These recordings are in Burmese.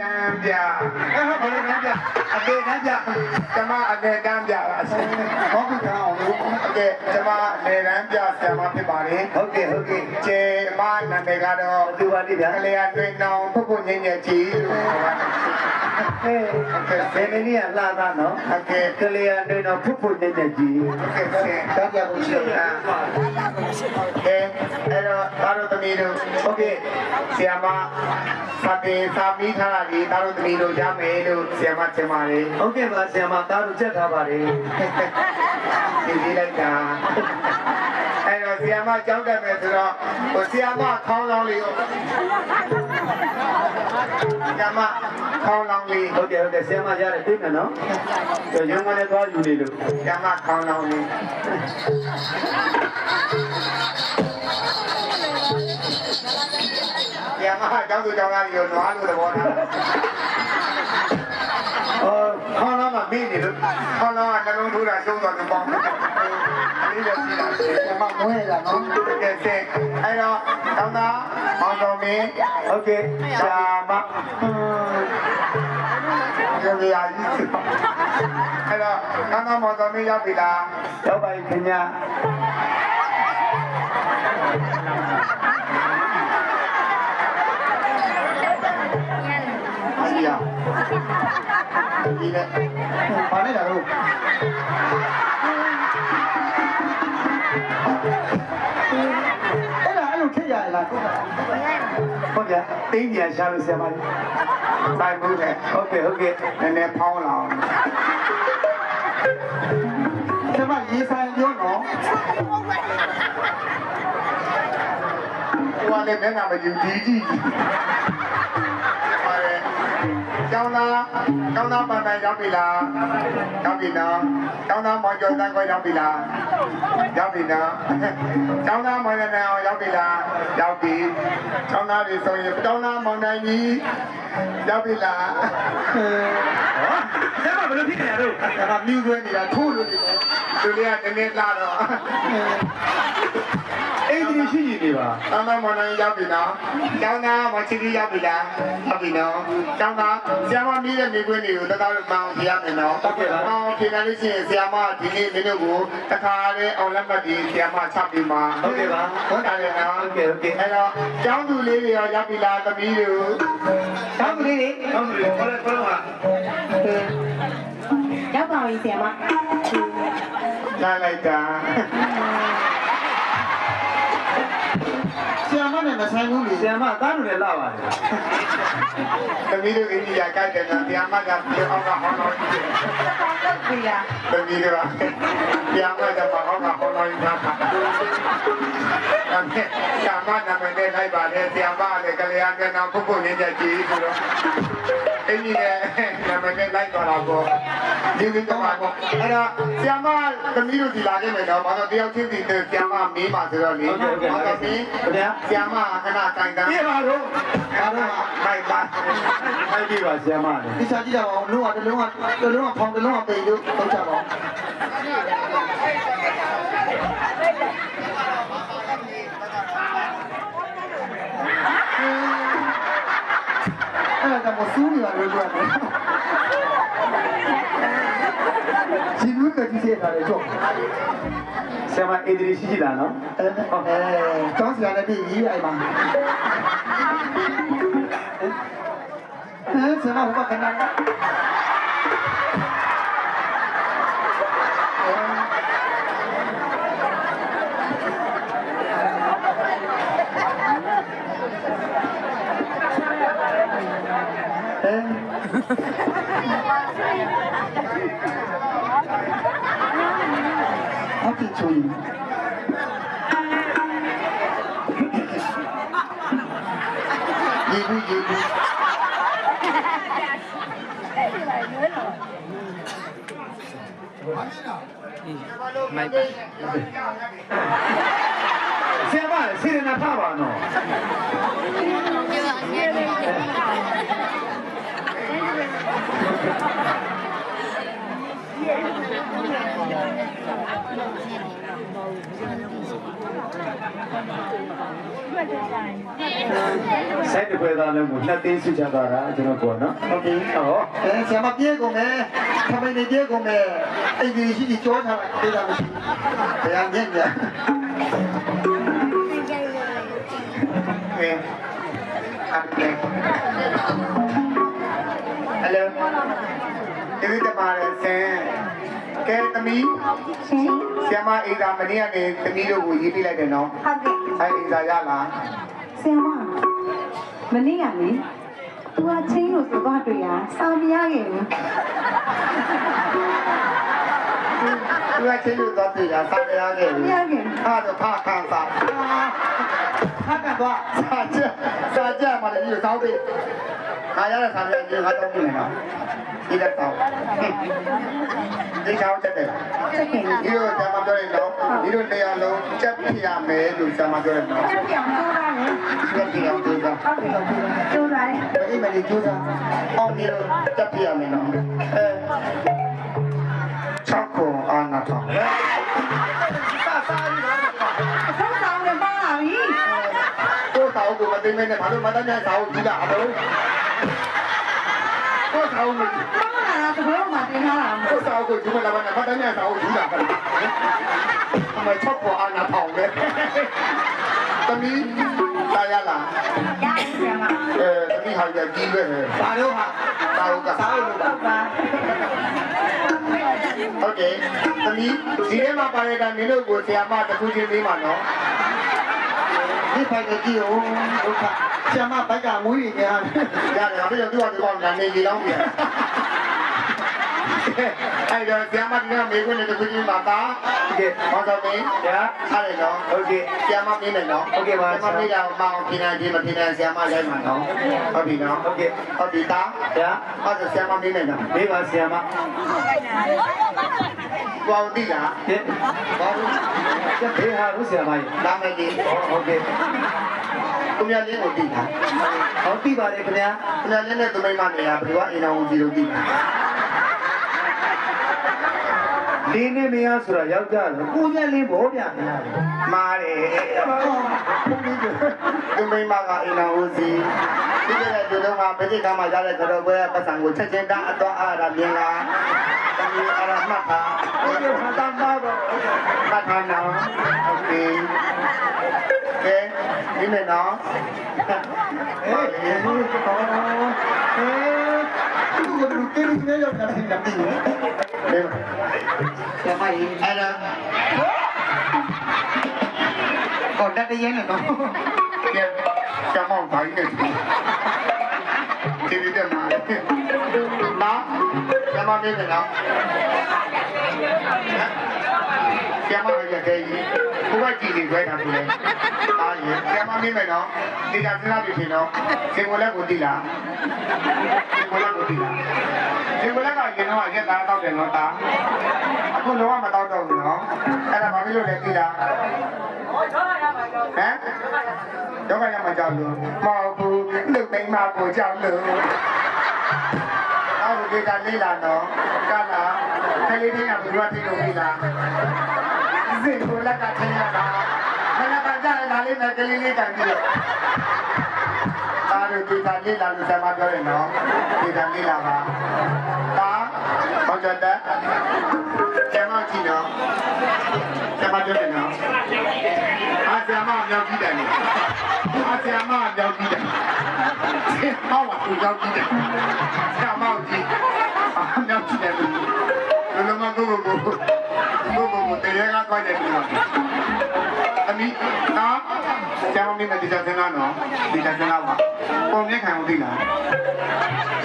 တန်းပြဘယ်လိုလဲပြအပေတန်းပြကျမအလေတန်းပြပါဆရာဟောပြီးကြအောင်လို့ဟုတ်ကဲ့ကျမအလေတန်းပြဆရာမဖြစ်ပါလေဟုတ်ကဲ့ဟုတ်ကဲ့ကျေမနာမည်ကတော့ဒီပါတိဗျာကလေးအတွေ့နောင်ပုပ်ပုညင်ညကြီးလို့ခေါ်ပါတယ်ဟဲ့ဘယ်မင်းကြီးကလာတာနော်ဟုတ်ကဲ့ကလေးရနေတော့ဖုတ်ဖုတ်နေနေကြီးဟုတ်ကဲ့ဆရာတောက်ကြဖို့ရှိတာကဲအဲ့တော့သားတို့သမီးတို့ဟုတ်ကဲ့ဆရာမစတဲ့စာပြီးထားတာဒီသားတို့သမီးတို့ရမယ်လို့ဆရာမထင်ပါတယ်ဟုတ်ကဲ့ပါဆရာမသားတို့ချက်ထားပါတယ်ဒီဒီလိုက်တာအဲ့တော့ဆီယမကြောက်တယ်မယ်ဆိုတော့ဟိုဆီယမခေါင်းလောင်းလေးကိုဆီယမခေါင်းလောင်းလေးဟုတ်ကဲ့ဟုတ်ကဲ့ဆရာမရတယ်သိမယ်နော်ရုံးကလည်းသွားယူနေလို့ဆီယမခေါင်းလောင်းလေး ဆီယမကြောက်သူကြောက်သားကြီးကိုနွားလို့သဘောထားအော်ခေါင်းတော့မမေ့နေလို့ခေါင်းလောင်းကနှလုံးထိုးတာရှုံးသွားတယ်ပေါ့လေးလည်းရှိတာဆီယမမွေးလာနော်တကယ်စင်အဲ့တော့တောင်းတာမောင်တော်မင်းဟုတ်ကဲ့ဆရာမရေရကြီးအဲ့တော့ကမ်းတော်မော်တော်မင်းရောက်ပြီလားရောက်ပါပြီခင်ဗျာ ရဒီနဲ့ဘာနဲ့လာလို့အဲ့ဒါအဲ့လိုဖြစ်ရလားဟုတ်ကဲ့တင်းပြန်ရှာလို့ဆရာမကြီးဆိုင်မှုနဲ့ဟုတ်ကဲ့ဟုတ်ကဲ့နည်းနည်းဖောင်းလာအောင်ဆရာမရေးဆိုင်ပြောနော်ဟိုကလည်းမျက်နှာမယူဒီကြီးပါတယ် ကျောင်းသားကျောင်းသားပန်ပန်ရောက်ပြီလားရောက်ပြီနော်ကျောင်းသားမောင်ကျော်တန်းကိုရောက်ပြီလားရောက်ပြီနော်ကျောင်းသားမောင်ရနေအောင်ရောက်ပြီလားရောက်ပြီကျောင်းသားတွေဆိုရင်ကျောင်းသားမောင်နိုင်ကြီးရောက်ပြီလားဆရာမဘယ်လိုဖြစ်နေရတော့အဲ့ဒါမြူးသွဲနေတာထိုးလို့နေတယ်သူလေးကနည်းနည်းလာတော့ အိမ်ကြီးရှိနေနေပါတောင်းတမောင်နိုင်ရောက်ပြီနော်။ကျောင်းသားမချီကြီးရောက်ပြီလား။ရောက်ပြီနော်။ကျောင်းသားဆရာမမီးတဲ့မိကွင်းတွေကိုတသားလို့မောင်းပြရမယ်နော်။ဟုတ်ကဲ့ပါ။မောင်းပြနေလို့ရှိရင်ဆရာမဒီနေ့မင်းတို့ကိုတခါလေးအောင်လက်မှတ်ဒီဆရာမချပြီးမှာဟုတ်ကဲ့ပါဟုတ်တယ်နော်ဟုတ်ကဲ့ဟုတ်ကဲ့အဲ့တော့ကျောင်းသူလေးတွေရောရောက်ပြီလားသမီးတို့တောင်းကလေးလေးတောင်းကလေးခေါ်လိုက်ခေါ်လိုက်ပါရောက်ပါပြီဆရာမလာလိုက်တာ ဆရာမနဲ့မဆိုင်ဘူးလေဆရာမသားတို့လည်းလာပါတယ်သမီးတို့အိန္ဒိယကြိုက်တယ်နော်ဆရာမကပြောအောင်ကဟောတော့လုပ်ပြီလားသမီးတို့ကဆရာမကမဟောကဟောတော့နေတာ။အဲ့ဆရာမနာမည်နဲ့လိုက်ပါလေဆရာမလည်းကလျာဏနာပုဂ္ဂိုလ်ရင်းချက်ကြီးဆိုတော့အင်းကြီးလည်းနာမည်နဲ့လိုက်သွားတာ ပေါ့ဒီလိုတော့ပေါ့အဲ့တော့ဆရာမသမီးတို့ဒီလာခဲ့မယ်တော့ဘာလို့တယောက်ချင်းစီဆရာမမေးပါဆိုတော့လေဘာလို့မင်းဆရာမခဏတိုင်တန်းပြေပါတော့ဘာလို့မိုက်ပါခိုင်းပြပါဆရာမလေဒီစားကြည့်ကြပါဦးလုံးဝတစ်လုံးကတစ်လုံးကဖောင်တစ်လုံးကပေလို့ထုတ်ကြပါဦး အဲ့ဒါကမစူးနေတာလို့ပြောတယ်ဂျီလူကကြည့်ရတာလေတော့ဆရာမအိန္ဒြေရှိရှိလားနော်အဲအဲကျောင်းစရာလည်းပြည့်ရေးအိုင်မှာအဲဆရာမဘာခဏ အပြည့်ချွေးဒီဘူးဒီဘူးမိုက်ပါဆရာမစေရနာဖပါနော် ကစိုက်တပွဲသားလုံးကိုနှစ်သိန်းစုချသွားတာကျွန်တော်ပြောနော်ဟုတ်ပြီဟောအဲဆရာမပြေကုန်မယ်ခမိန်နေပြေကုန်မယ်အိမ်ကြီးရှိကြီးကြောထားလိုက်ပြေးတာမရှိဘယ်အောင်ညံ့ညံ့ကဲအဲ့ဒါဟယ်လိုဒီတပါရဆင် ကဲသမီးရှင်ဆရာမအိမ်သာမနေ့ကနေသမီးတို့ကိုရေးပြလိုက်တယ်နော်ဟုတ်ကဲ့အဲ့အိမ်သာရလားဆရာမမနေ့ကလေသူကချင်းလို့ဆိုတော့တွေ့ရစာမရခဲ့ဘူးသူကချင်းလို့တော့ပြည်တာစာမရခဲ့မဘူးရခဲ့အဲ့တော့ဖခန်းစာ ခါကတော့စာချက်စာချက်မှလည်းဒီစောင်းပေးခါရတဲ့စာပြန်ကြီးငါတော့ပြင်နေတာဒီလက်တော့ဒီချောင်းချက်တယ်ချက်ခင်ဒီလိုဆရာမပြောရင်တော့ဒီလိုတရားလုံးချက်ပြရမယ်လို့ဆရာမပြောတယ်နော်ချက်ပြောင်းတော့တာလေချက်ပြအောင်ပြောတာဟုတ်ကဲ့ကျိုးတာလေဘယ်မှာဒီကျိုးစားအောင်ဒီလိုချက်ပြရမယ်နော်အဲချောက်ကိုအာနာထောင်းစာစာ မသိမနဲ့ဘာလို့မတတ်တဲ့စာကိုကြည့်တာအလုံးကိုယ်တော်ကိုပါလာတာသဘောမှတင်ထားတာမကိုယ်တော်ကိုဒီမှာလာမနဲ့မတတ်တဲ့စာကိုကြည့်တာပဲအမချောက်ကိုအာနာထောင်းပဲသမီးလာရလားရတယ်ဆရာမအဲသမီးဟာရကြီးပဲစာတော့ဟာစာဟုတ်ကစာလို့လို့ဟုတ်ပါဟုတ်တယ်သမီးဒီထဲမှာပါရတာနင်တို့ကိုဆရာမတစ်ခုချင်းပေးမှာနော် ဒီဖိုင်ကကြည့်ဦးဒုက္ခဆရာမဘိုက်ကမွေးနေကြတယ်ရတယ်အဲ့တော့သူကဒီကောင်ကနေကြီးလောင်းပြန် အဲ့တော့ဆရာမဒီကမေခွန်းနဲ့တစ်ခုချင်းပါတာဒီကဟောတော့မင်းညာအားရတော့ဟုတ်ကဲ့ဆရာမမင်းမယ်နော်ဆရာမမင်းကမအောင်ပြင်နေခြင်းမပြင်နေဆရာမလိုက်မှာနော်ဟုတ်ပြီနော်ဟုတ်ကဲ့ဟုတ်ပြီသားညာအဲ့ဒါဆရာမမင်းမယ်နော်မိပါဆရာမဘောင်းတိလားဟဲ့ဘောင်းဘေးဟာလို့ဆရာမကြီးလာမယ်ဒီဟုတ်ကဲ့ကိုမြတ်လင်းကိုတိလားဟောတိပါတယ်ခင်ဗျာကိုမြတ်လင်းနဲ့သူမိမနေရဘယ်လိုအိမ်အောင်ကြီးလို့တိလား လင်းနေမရဆိုတာယောက်ျားလို့ကိုမြတ်လင်းဘောပြခင်ဗျာ မားတယ်သူမိမကအိမ်အောင်စီဒီကနေ့ဒီတော့ကပဋိကမှာရတဲ့ကတော့ဘယ်ပတ်စံကိုချက်ချင်းကအတော့အားရမြင်လားတမီးအရမှတ်တာ ဟုတ်ကဲ့ဟာတာမှာတော့ မှတ်ထားနော်โอเคကဲဒီနေ့နော် အေးအေး ဟောအေးသူကလူတေးလေးနဲ့ရောက်တာလည်းမသိဘူးဒီဆရာမကြီးအဲ့ဒါကောတတ်တည်းနဲ့တော့ကဲကျမောင်းတိုင်းနေဒီဒီတက်မှာလာကျမမင်းကနော်ကျမရတဲ့ကြီး ဘုရားကြည့်နေကြတာပြီလေအားရကျမမင်းမယ်နော်ဒီကစနာပြီရှင်နော်စင်ကိုလည်းကိုတိလားစင်ကိုလည်းကိုတိလားစင်ကိုလည်းကရင်တော့ရက်သားတော့တယ်နော်တာအခုတော့မတော့တော့ဘူးနော်အဲ့ဒါဘာဖြစ်လို့လဲတိလားဟမ်တော့ကရမှာကြောက်လို့မဟုတ်ဘူးလူမိန်းမကိုကြောက်လို့အော်ဒီကလေးလာတော့ကလာကလေးတွေကဘယ်လိုသိလို့ပြီလား စင်ကိုလက်ကထင်ရတာမနက်ကကြာလာလေးနဲ့ကလေးလေးကန်ပြီးတော့ဒါတို့ဒီကလေးလာလို့ဆရာမပြောတယ်နော်ဒီကလေးလာပါဒါဟုတ်တယ်တဲ့ကျမကြည့်နော်ကျမပြောတယ်နော်အာဆီယမမြောက်ကြည့်တယ်လေအာဆီယမမြောက်ကြည့်တယ်ဟောပါသူမြောက်ကြည့်တယ်ဆရာမောက်ကြည့်အာမြောက်ကြည့်တယ်လူလူမကိုကိုကိုကို ကိုကိုတရားကတော့တယ်ဒီမှာအမီနော်ကျမမင်းမဒီစားစနာနော်ဒီစားစနာပါပုံမြင့်ခံဦးသိလား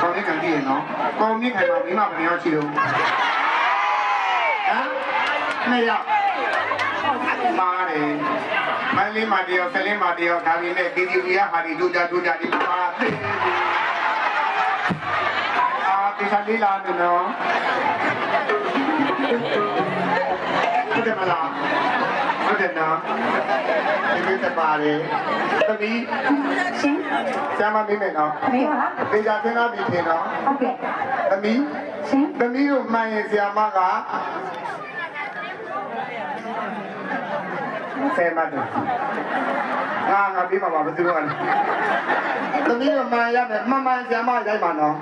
ပုံမြင့်ခံသိရနော်ပုံမြင့်ခံမှာမိမဘယ်ရောက်ရှိလို့ဟမ်နေရောက်မားတယ်မန်လေးမာတယောက်ဆလင်းမာတယောက်ဒါပေမဲ့ဒီဒီဝီကဟာဒီဒူကြဒူကြဒီပါသေးအာဒီစားလေးလာနေနော်ဟု တ်တယ်မလားဟုတ်တယ်နော်ဒီလိုတပါလေသမီးရှင်ဆရာမမင်းမယ်နော်မေးပါလားဒေကြသင်္ကားပြီထင်နော်ဟုတ်ကဲ့သမီးရှင်သမီးတို့မှန်ရင်ဆရာမကဆယ်မတ်တယ်ငါငါပြီးမှာပါဘယ်သူကလဲသမီးတို့မှန်ရမယ်မှန်မှန်ဆရာမရိုက်ပါနော်